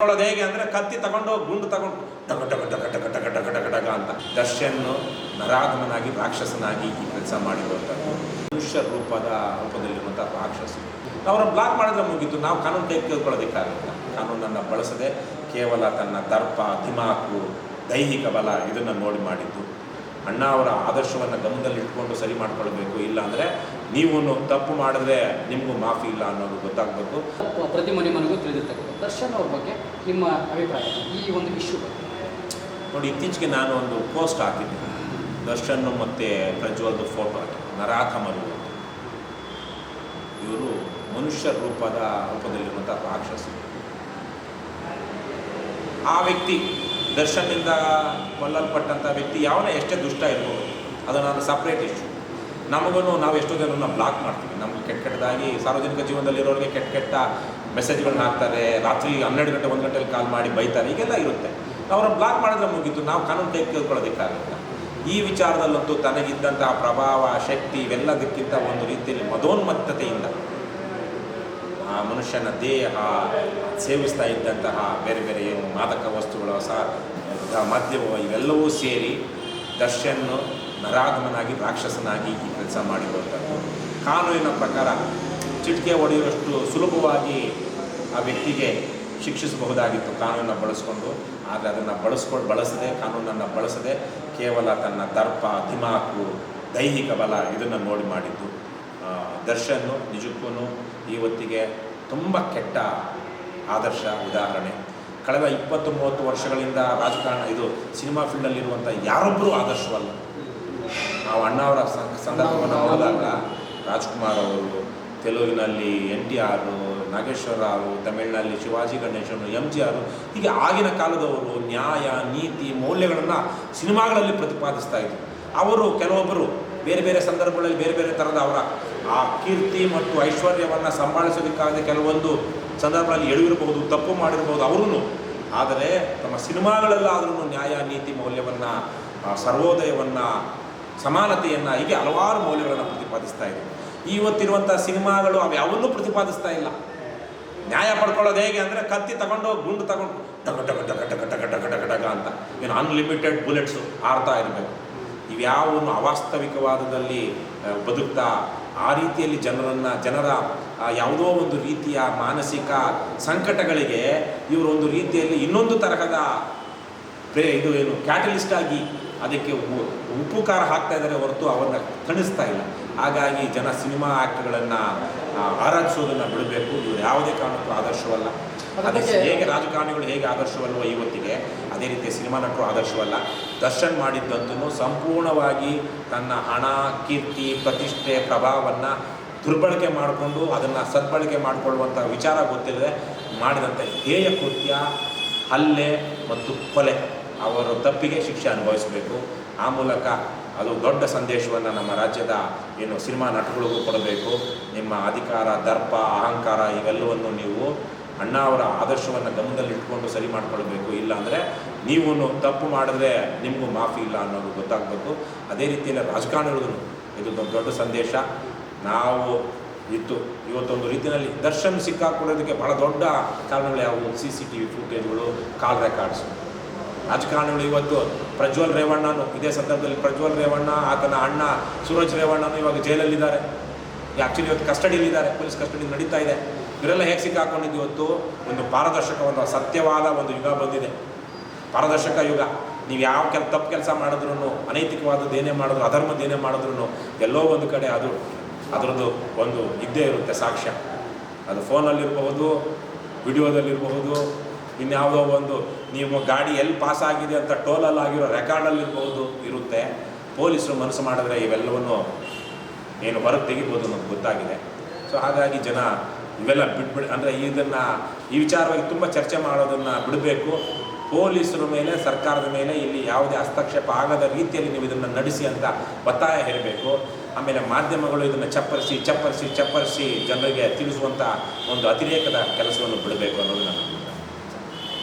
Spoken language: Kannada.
ಮಾಡ್ಕೊಳ್ಳೋದು ಹೇಗೆ ಅಂದ್ರೆ ಕತ್ತಿ ತಗೊಂಡು ಗುಂಡು ತಗೊಂಡು ಟಕ ಟಕ ಟಕ ಟಕ ಟಕ ಟಕ ಟಕ ಟಕ ಅಂತ ದರ್ಶನ್ ನರಾಧಮನಾಗಿ ರಾಕ್ಷಸನಾಗಿ ಈ ಕೆಲಸ ಮಾಡಿರುವಂಥದ್ದು. ಮನುಷ್ಯ ರೂಪದ ರೂಪದಲ್ಲಿರುವಂಥ ರಾಕ್ಷಸ. ಅವರ ಬ್ಲಾಕ್ ಮಾಡಿದ್ರೆ ಮುಗೀತು. ನಾವು ಕಾನೂನು ಕೈ ಕೇಳ್ಕೊಳ್ಳೋದಕ್ಕಾಗಲ್ಲ. ಕಾನೂನನ್ನು ಬಳಸದೆ ಕೇವಲ ತನ್ನ ದರ್ಪ, ದಿಮಾಕು, ದೈಹಿಕ ಬಲ ಇದನ್ನು ನೋಡಿ ಮಾಡಿದ್ದು. ಅಣ್ಣ ಅವರ ಆದರ್ಶವನ್ನು ಗಮನದಲ್ಲಿ ಇಟ್ಕೊಂಡು ಸರಿ ಮಾಡ್ಕೊಳ್ಬೇಕು. ಇಲ್ಲ ಅಂದರೆ ನೀವು ತಪ್ಪು ಮಾಡಿದ್ರೆ ನಿಮಗೂ ಮಾಫಿ ಇಲ್ಲ ಅನ್ನೋದು ಗೊತ್ತಾಗಬೇಕು. ಪ್ರತಿ ಮನೆ ಮನೆಗೂ ತಿಳಿದಿರ್ತಕ್ಕಂಥ ದರ್ಶನ್ ಅವ್ರ ಬಗ್ಗೆ ನಿಮ್ಮ ಅಭಿಪ್ರಾಯ ಈ ಒಂದು ಇಶ್ಯೂ ಬಗ್ಗೆ. ನೋಡಿ ಇತ್ತೀಚೆಗೆ ನಾನು ಒಂದು ಪೋಸ್ಟ್ ಹಾಕಿದ್ದೆ. ದರ್ಶನ್ ಮತ್ತು ಪ್ರಜ್ವಲ್ದು ಫೋಟೋ ಹಾಕಿ. ಇವರು ಮನುಷ್ಯ ರೂಪದ ರೂಪದಲ್ಲಿರುವಂಥ ರಾಕ್ಷಸರು ಆ ವ್ಯಕ್ತಿ ದರ್ಶನ್ನಿಂದ ಕೊಲ್ಲಲ್ಪಟ್ಟಂಥ ವ್ಯಕ್ತಿ ಯಾವನೇ ಎಷ್ಟೇ ದುಷ್ಟ ಇರ್ಬೋದು ಅದು ನಾನು ಸಪ್ರೇಟ್ ಇಶ್ಯೂ ನಮಗೂ ನಾವು ಎಷ್ಟೋ ಜನರನ್ನ ಬ್ಲಾಕ್ ಮಾಡ್ತೀವಿ. ನಮಗೆ ಕೆಟ್ಟ ಕೆಟ್ಟದಾಗಿ ಸಾರ್ವಜನಿಕ ಜೀವನದಲ್ಲಿ ಇರೋರಿಗೆ ಕೆಟ್ಟ ಕೆಟ್ಟ ಮೆಸೇಜ್ಗಳನ್ನ ಹಾಕ್ತಾರೆ, ರಾತ್ರಿ ಹನ್ನೆರಡು ಗಂಟೆ, ಒಂದು ಗಂಟೆಯಲ್ಲಿ ಕಾಲ್ ಮಾಡಿ ಬೈತಾರೆ ಹೀಗೆಲ್ಲ ಇರುತ್ತೆ. ಅವ್ರನ್ನ ಬ್ಲಾಕ್ ಮಾಡಿದ್ರೆ ಮುಗೀತು, ನಾವು ಕಾನೂನು ಕೈ ಈ ವಿಚಾರದಲ್ಲಂತೂ ತನಗಿದ್ದಂಥ ಪ್ರಭಾವ, ಶಕ್ತಿ ಇವೆಲ್ಲದಕ್ಕಿಂತ ಒಂದು ರೀತಿಯಲ್ಲಿ ಮದೋನ್ಮತ್ತತೆಯಿಂದ ಮನುಷ್ಯನ ದೇಹ ಸೇವಿಸ್ತಾ ಇದ್ದಂತಹ ಬೇರೆ ಬೇರೆ ಏನು ಮಾದಕ ವಸ್ತುಗಳು ಹೊಸ ಮಾಧ್ಯಮವು ಇವೆಲ್ಲವೂ ಸೇರಿ ದರ್ಶನ್ ನರಾಗಮನಾಗಿ ರಾಕ್ಷಸನಾಗಿ ಈ ಕೆಲಸ ಮಾಡಿರುವಂಥದ್ದು. ಕಾನೂನಿನ ಪ್ರಕಾರ ಚಿಟಿಕೆ ಹೊಡೆಯುವಷ್ಟು ಸುಲಭವಾಗಿ ಆ ವ್ಯಕ್ತಿಗೆ ಶಿಕ್ಷಿಸಬಹುದಾಗಿತ್ತು ಕಾನೂನನ್ನು ಬಳಸ್ಕೊಂಡು. ಆದರೆ ಅದನ್ನು ಬಳಸ್ಕೊಂಡು ಬಳಸದೆ, ಕಾನೂನನ್ನು ಬಳಸದೆ ಕೇವಲ ತನ್ನ ದರ್ಪ, ದಿಮಾಕು, ದೈಹಿಕ ಬಲ ಇದನ್ನು ನೋಡಿ ಮಾಡಿದ್ದು. ದರ್ಶನ್ ನಿಜಕ್ಕೂ ಇವತ್ತಿಗೆ ತುಂಬ ಕೆಟ್ಟ ಆದರ್ಶ ಉದಾಹರಣೆ. ಕಳೆದ ಇಪ್ಪತ್ತು ಮೂವತ್ತು ವರ್ಷಗಳಿಂದ ರಾಜಕಾರಣ ಇದು ಸಿನಿಮಾ ಫೀಲ್ಡಲ್ಲಿರುವಂಥ ಯಾರೊಬ್ಬರೂ ಆದರ್ಶವಲ್ಲ. ನಾವು ಅಣ್ಣವರ ಸಂದರ್ಭವನ್ನು ನೋಡಿದಾಗ ರಾಜ್ಕುಮಾರ್ ಅವರು ತೆಲುಗಿನಲ್ಲಿ N T R Nageswara Rao ತಮಿಳಿನಲ್ಲಿ Sivaji ಗಣೇಶನು ಎಂ ಜಿ ಆರು ಹೀಗೆ ಆಗಿನ ಕಾಲದವರು ನ್ಯಾಯ ನೀತಿ ಮೌಲ್ಯಗಳನ್ನು ಸಿನಿಮಾಗಳಲ್ಲಿ ಪ್ರತಿಪಾದಿಸ್ತಾ ಇದ್ರು. ಅವರು ಕೆಲವೊಬ್ಬರು ಬೇರೆ ಬೇರೆ ಸಂದರ್ಭಗಳಲ್ಲಿ ಬೇರೆ ಬೇರೆ ಥರದ ಅವರ ಆ ಕೀರ್ತಿ ಮತ್ತು ಐಶ್ವರ್ಯವನ್ನು ಸಂಭಾಳಿಸೋದಕ್ಕಾಗದೆ ಕೆಲವೊಂದು ಸಂದರ್ಭಗಳಲ್ಲಿ ಎಳುವಿರಬಹುದು ತಪ್ಪು ಮಾಡಿರಬಹುದು ಅವರೂ ಆದರೆ ತಮ್ಮ ಸಿನಿಮಾಗಳಲ್ಲಾದ್ರೂ ನ್ಯಾಯ, ನೀತಿ ಮೌಲ್ಯವನ್ನು ಸರ್ವೋದಯವನ್ನು, ಸಮಾನತೆಯನ್ನು ಹೀಗೆ ಹಲವಾರು ಮೌಲ್ಯಗಳನ್ನು ಪ್ರತಿಪಾದಿಸ್ತಾ ಇದೆ. ಇವತ್ತಿರುವಂಥ ಸಿನಿಮಾಗಳು ಅವು ಯಾವನ್ನೂ ಪ್ರತಿಪಾದಿಸ್ತಾ ಇಲ್ಲ. ನ್ಯಾಯ ಪಡ್ಕೊಳ್ಳೋದು ಹೇಗೆ ಅಂದರೆ ಕತ್ತಿ ತಗೊಂಡು ಗುಂಡು ತಗೊಂಡು ಟಗ ಟಗ ಟಗ ಟಗ ಟಗ ಟಗ ಟಗ ಅಂತ. ಏನು ಅನ್ಲಿಮಿಟೆಡ್ ಬುಲೆಟ್ಸು ಆರ್ತಾ ಇರಬೇಕು. ಇವ್ಯಾವನ್ನು ಅವಾಸ್ತವಿಕವಾದದಲ್ಲಿ ಬದುಕ್ತಾ, ಆ ರೀತಿಯಲ್ಲಿ ಜನರನ್ನು, ಜನರ ಯಾವುದೋ ಒಂದು ರೀತಿಯ ಮಾನಸಿಕ ಸಂಕಟಗಳಿಗೆ ಇವರು ಒಂದು ರೀತಿಯಲ್ಲಿ ಇನ್ನೊಂದು ತರಹದ, ಪ್ರೇ, ಇದು ಏನು, ಕ್ಯಾಟಲಿಸ್ಟ್ ಆಗಿ ಅದಕ್ಕೆ ಉಪಕಾರ ಉಪ್ಪು ಖಾರ ಹಾಕ್ತಾ ಇದ್ದಾರೆ ಹೊರತು ಅವನ್ನ ತಣಿಸ್ತಾ ಇಲ್ಲ. ಹಾಗಾಗಿ ಜನ ಸಿನಿಮಾ ಆ್ಯಕ್ಟ್ಗಳನ್ನು ಆರಾಧಿಸೋದನ್ನು ಬಿಡಬೇಕು. ಇವರು ಯಾವುದೇ ಕಾರಣಕ್ಕೂ ಆದರ್ಶವಲ್ಲ. ಅದೇ ಅದಕ್ಕೆ- ಹೇಗೆ ರಾಜಕಾರಣಿಗಳು ಹೇಗೆ ಆದರ್ಶವಲ್ವೋ ಇವತ್ತಿಗೆ ಅದೇ ರೀತಿ ಸಿನಿಮಾ ನಟರು ಆದರ್ಶವಲ್ಲ. ದರ್ಶನ್ ಮಾಡಿದ್ದಂತೂ ಸಂಪೂರ್ಣವಾಗಿ ತನ್ನ ಹಣ ಕೀರ್ತಿ ಪ್ರತಿಷ್ಠೆ ಪ್ರಭಾವವನ್ನು ದುರ್ಬಳಕೆ ಮಾಡಿಕೊಂಡು ಅದನ್ನು ಸದ್ಬಳಕೆ ಮಾಡಿಕೊಳ್ಳುವಂಥ ವಿಚಾರ ಗೊತ್ತಿಲ್ಲದೆ ಮಾಡಿದಂಥ ಹೇಯ ಕೃತ್ಯ ಹಲ್ಲೆ ಮತ್ತು ಕೊಲೆ. ಅವರ ತಪ್ಪಿಗೆ ಶಿಕ್ಷೆ ಅನುಭವಿಸಬೇಕು. ಆ ಮೂಲಕ ಅದು ದೊಡ್ಡ ಸಂದೇಶವನ್ನು ನಮ್ಮ ರಾಜ್ಯದ ಏನು ಸಿನಿಮಾ ನಟಗಳಿಗೂ ಕೊಡಬೇಕು. ನಿಮ್ಮ ಅಧಿಕಾರ, ದರ್ಪ, ಅಹಂಕಾರ ಇವೆಲ್ಲವನ್ನು ನೀವು ಅಣ್ಣ ಅವರ ಆದರ್ಶವನ್ನು ಗಮನದಲ್ಲಿ ಇಟ್ಕೊಂಡು ಸರಿ ಮಾಡಿಕೊಳ್ಬೇಕು. ಇಲ್ಲ ಅಂದರೆ ನೀವು ತಪ್ಪು ಮಾಡಿದ್ರೆ ನಿಮಗೂ ಮಾಫಿ ಇಲ್ಲ ಅನ್ನೋದು ಗೊತ್ತಾಗಬೇಕು. ಅದೇ ರೀತಿಯಲ್ಲಿ ರಾಜಕಾರಣಿಗಳಿಗೂ ಇದು ದೊಡ್ಡ ಸಂದೇಶ. ನಾವು ಇತ್ತು ಇವತ್ತೊಂದು ರೀತಿಯಲ್ಲಿ ದರ್ಶನ್ ಸಿಕ್ಕಾಕೊಳ್ಳೋದಕ್ಕೆ ಬಹಳ ದೊಡ್ಡ ಕಾರಣಗಳು ಯಾವುವು? ಸಿ ಸಿ ಟಿ ವಿ ಫುಟೇಜ್ಗಳು ಕಾಲ್ ರೆಕಾರ್ಡ್ಸು ರಾಜಕಾರಣಿಗಳು ಇವತ್ತು ಪ್ರಜ್ವಲ್ ರೇವಣ್ಣನು, ಇದೇ ಸಂದರ್ಭದಲ್ಲಿ ಪ್ರಜ್ವಲ್ ರೇವಣ್ಣ, ಆತನ ಅಣ್ಣ ಸೂರಜ್ ರೇವಣ್ಣನು ಇವಾಗ ಜೈಲಲ್ಲಿದ್ದಾರೆ. ಆ್ಯಕ್ಚುಲಿ ಇವತ್ತು ಕಸ್ಟಡಿಯಲ್ಲಿದ್ದಾರೆ, ಪೊಲೀಸ್ ಕಸ್ಟಡಿ ನಡೀತಾ ಇದೆ. ಇವರೆಲ್ಲ ಹೇಗೆ ಸಿಕ್ಕಾಕೊಂಡಿದ್ದು ಇವತ್ತು? ಒಂದು ಪಾರದರ್ಶಕ, ಒಂದು ಸತ್ಯವಾದ ಒಂದು ಯುಗ ಬಂದಿದೆ. ಪಾರದರ್ಶಕ ಯುಗ. ನೀವು ಯಾವ ಕೆಲ, ತಪ್ಪು ಕೆಲಸ ಮಾಡಿದ್ರು ಅನೈತಿಕವಾದದ್ದು ಏನೇ ಮಾಡಿದ್ರು ಅಧರ್ಮದ ಏನೇ ಮಾಡಿದ್ರು ಎಲ್ಲೋ ಒಂದು ಕಡೆ ಅದು, ಅದರದ್ದು ಒಂದು ಇದ್ದೇ ಇರುತ್ತೆ ಸಾಕ್ಷ್ಯ. ಅದು ಫೋನಲ್ಲಿರಬಹುದು ವಿಡಿಯೋದಲ್ಲಿರಬಹುದು ಇನ್ಯಾವುದೋ ಒಂದು ನೀವು ಗಾಡಿ ಎಲ್ಲಿ ಪಾಸ್ ಆಗಿದೆ ಅಂತ ಟೋಲಲ್ಲಿ ಆಗಿರೋ ರೆಕಾರ್ಡಲ್ಲಿರ್ಬೋದು ಇರುತ್ತೆ. ಪೊಲೀಸರು ಮನಸ್ಸು ಮಾಡಿದ್ರೆ ಇವೆಲ್ಲವನ್ನು ಏನು ಹೊರಗೆ ತೆಗಿಬೋದು ನಮ್ಗೆ ಗೊತ್ತಾಗಿದೆ. ಸೊ ಹಾಗಾಗಿ ಜನ ಇವೆಲ್ಲ ಬಿಟ್ಬಿಡಿ, ಅಂದರೆ ಇದನ್ನು ಈ ವಿಚಾರವಾಗಿ ತುಂಬ ಚರ್ಚೆ ಮಾಡೋದನ್ನು ಬಿಡಬೇಕು. ಪೊಲೀಸರ ಮೇಲೆ, ಸರ್ಕಾರದ ಮೇಲೆ ಇಲ್ಲಿ ಯಾವುದೇ ಹಸ್ತಕ್ಷೇಪ ಆಗದ ರೀತಿಯಲ್ಲಿ ನೀವು ಇದನ್ನು ನಡೆಸಿ ಅಂತ ಒತ್ತಾಯ ಹೇರಬೇಕು ಆಮೇಲೆ ಮಾಧ್ಯಮಗಳು ಇದನ್ನು ಚಪ್ಪರಿಸಿ ಚಪ್ಪರಿಸಿ ಚಪ್ಪರಿಸಿ ಜನರಿಗೆ ತಿಳಿಸುವಂಥ ಒಂದು ಅತಿರೇಕದ ಕೆಲಸವನ್ನು ಬಿಡಬೇಕು ಅನ್ನೋದು